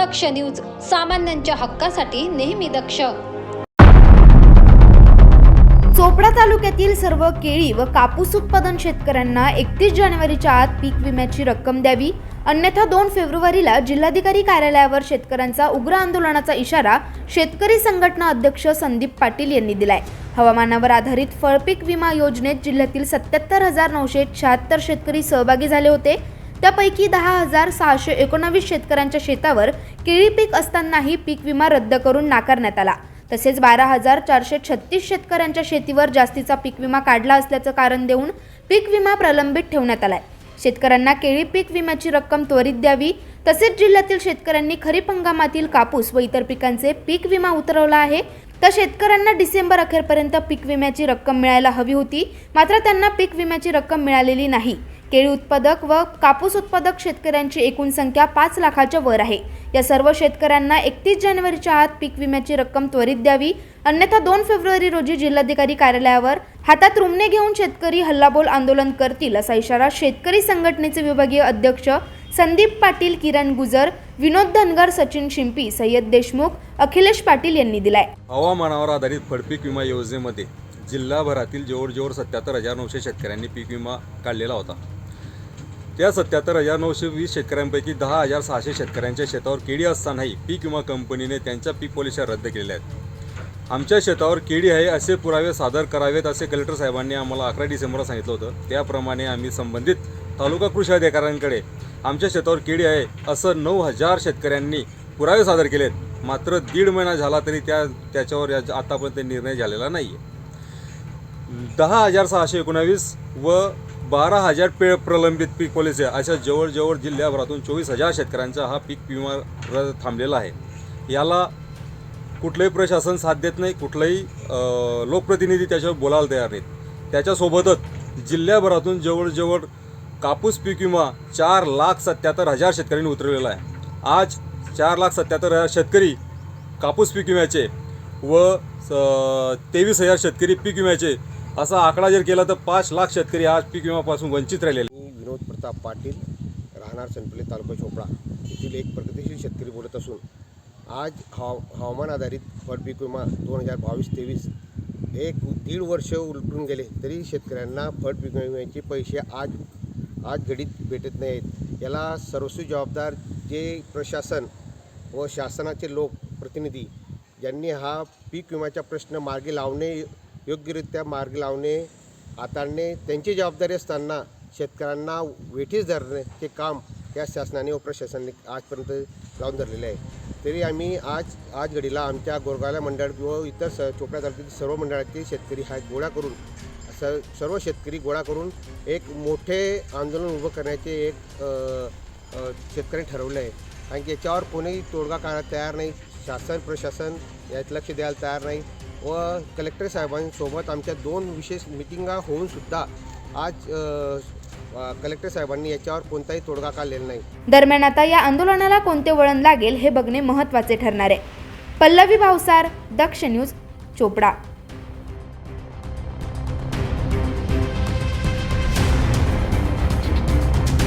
दक्ष news सामान्यांच्या हक्कासाठी नेहमी दक्ष. चोपडा तालुक्यातील सर्व केळी व कापूस उत्पादन शेतकऱ्यांना एकतीस जानेवारीच्या आत पीक विम्याची रक्कम द्यावी. अन्यथा दोन फेब्रुवारीला जिल्हाधिकारी कार्यालयावर शेतकऱ्यांचा उग्र आंदोलनाचा इशारा शेतकरी संघटना अध्यक्ष संदीप पाटील यांनी दिलाय. हवामानावर आधारित फळपीक विमा योजनेत जिल्ह्यातील सत्याहत्तर हजार नऊशे शहात्तर शेतकरी सहभागी झाले होते. त्यापैकी दहा हजार सहाशे एकोणावीस शेतकऱ्यांच्या शेतावर केळी पीक असतानाही पीक विमा रद्द करून नाकारण्यात आला. तसेच बारा हजार चारशे छत्तीस शेतकऱ्यांच्या शेतीवर जास्तीचा पीक विमा काढला असल्याचं कारण देऊन पीक विमा प्रलंबित ठेवण्यात आलाय. शेतकऱ्यांना केळी पीक विम्याची रक्कम त्वरित द्यावी तसेच जिल्ह्यातील शेतकऱ्यांनी खरीप हंगामातील कापूस व इतर पिकांचे पीक विमा उतरवला आहे तर शेतकऱ्यांना डिसेंबर अखेरपर्यंत पीक विम्याची रक्कम मिळायला हवी होती मात्र त्यांना पीक विम्याची रक्कम मिळालेली नाही. केळी उत्पादक व कापूस उत्पादक शेतकऱ्यांची एकूण संख्या पाच लाखाच्या वर आहे. या सर्व शेतकऱ्यांना एकतीस जानेवारीच्या आत पीक विम्याची रक्कम त्वरित द्यावी. अन्यथा दोन फेब्रुवारी रोजी जिल्हाधिकारी कार्यालयावर हातात रुमणे घेऊन शेतकरी हल्लाबोल आंदोलन करतील असा इशारा शेतकरी संघटनेचे विभागीय अध्यक्ष संदीप पाटील किरण गुजर विनोद धनगर सचिन शिंपी सय्यद देशमुख अखिलेश पाटील यांनी दिलाय. हवामानावर आधारित फडपीक विमा योजनेमध्ये जिल्हाभरातील जवळजवळ सत्याहत्तर हजार नऊशे शेतकऱ्यांनी पीक विमा काढलेला होता. त्या सत्याहत्तर हजार नऊशे वीस शेतकऱ्यांपैकी दहा हजार सहाशे शेतकऱ्यांच्या शेतावर केळी असतानाही पीक विमा कंपनीने त्यांच्या पीक पॉलिशा रद्द केलेल्या आहेत. आमच्या शेतावर केळी आहे असे पुरावे सादर करावेत असे कलेक्टर साहेबांनी आम्हाला अकरा डिसेंबरला सांगितलं होतं. त्याप्रमाणे आम्ही संबंधित तालुका कृषी अधिकाऱ्यांकडे आमच्या शेतावर केळी आहे असं नऊ हजार शेतकऱ्यांनी पुरावे सादर केलेत. मात्र दीड महिना झाला तरी त्या त्याच्यावर या- आतापर्यंत निर्णय झालेला नाही आहे दहा हजार सहाशे एकोणावीस व बारा हजार पे प्रलंबित पीक पॉलिसी अशा जवळजवळ जिल्ह्याभरातून चोवीस हजार शेतकऱ्यांचा हा पीक विमा र थांबलेला आहे. याला कुठलंही प्रशासन साथ देत नाही कुठलाही लोकप्रतिनिधी त्याच्यावर बोलायला तयार नाहीत. त्याच्यासोबतच जिल्ह्याभरातून जवळजवळ कापूस पीक विमा चार लाख सत्याहत्तर हजार शेतकऱ्यांनी उतरवलेला आहे. आज चार लाख सत्याहत्तर हजार शेतकरी कापूस पीक विम्याचे व तेवीस हजार शेतकरी पीक विम्याचे असा आकडा जर केला तर पाच लाख शेतकरी आज पीक विमापासून वंचित राहिलेले मी विनोद प्रताप पाटील राहणार सनपले तालुका चोपडा. येथील एक प्रगतिशील शेतकरी बोलत असून आज हवा हवामान आधारित फळपीक विमा दोन हजार बावीस तेवीस एक दीड वर्ष उलटून गेले तरी शेतकऱ्यांना फळपीक विम्याचे पैसे आज आज घडीत भेटत नाहीत. याला सर्वस्वी जबाबदार जे प्रशासन व शासनाचे लोक प्रतिनिधी ज्यांनी हा पीक विम्याचा प्रश्न मार्गी लावणे योग्यरित्या मार्ग लावणे हाताळणे त्यांची जबाबदारी असताना शेतकऱ्यांना वेठीस धरण्याचे काम या शासनाने व प्रशासनाने आजपर्यंत लावून धरलेले आहे. तरी आम्ही आज आज घडीला आमच्या गोरगाला मंडळ व इतर स चोपडा तालुक्यातील सर्व मंडळातील शेतकरी हा गोळा करून स सर्व शेतकरी गोळा करून एक मोठे आंदोलन उभं करण्याचे एक शेतकऱ्यांनी ठरवलं आहे. कारण की याच्यावर कोणीही तोडगा काढायला तयार नाही शासन प्रशासन यात लक्ष द्यायला तयार नाही. व कलेक्टर साहेबांसोबत आमच्या दोन विशेष मिटिंगा होऊन सुद्धा आज कलेक्टर साहेबांनी याच्यावर कोणताही तोडगा काढलेला नाही. दरम्यान आता या आंदोलनाला कोणते वळण लागेल हे बघणे महत्त्वाचे ठरणार आहे. पल्लवी भावसार दक्ष न्यूज चोपडा.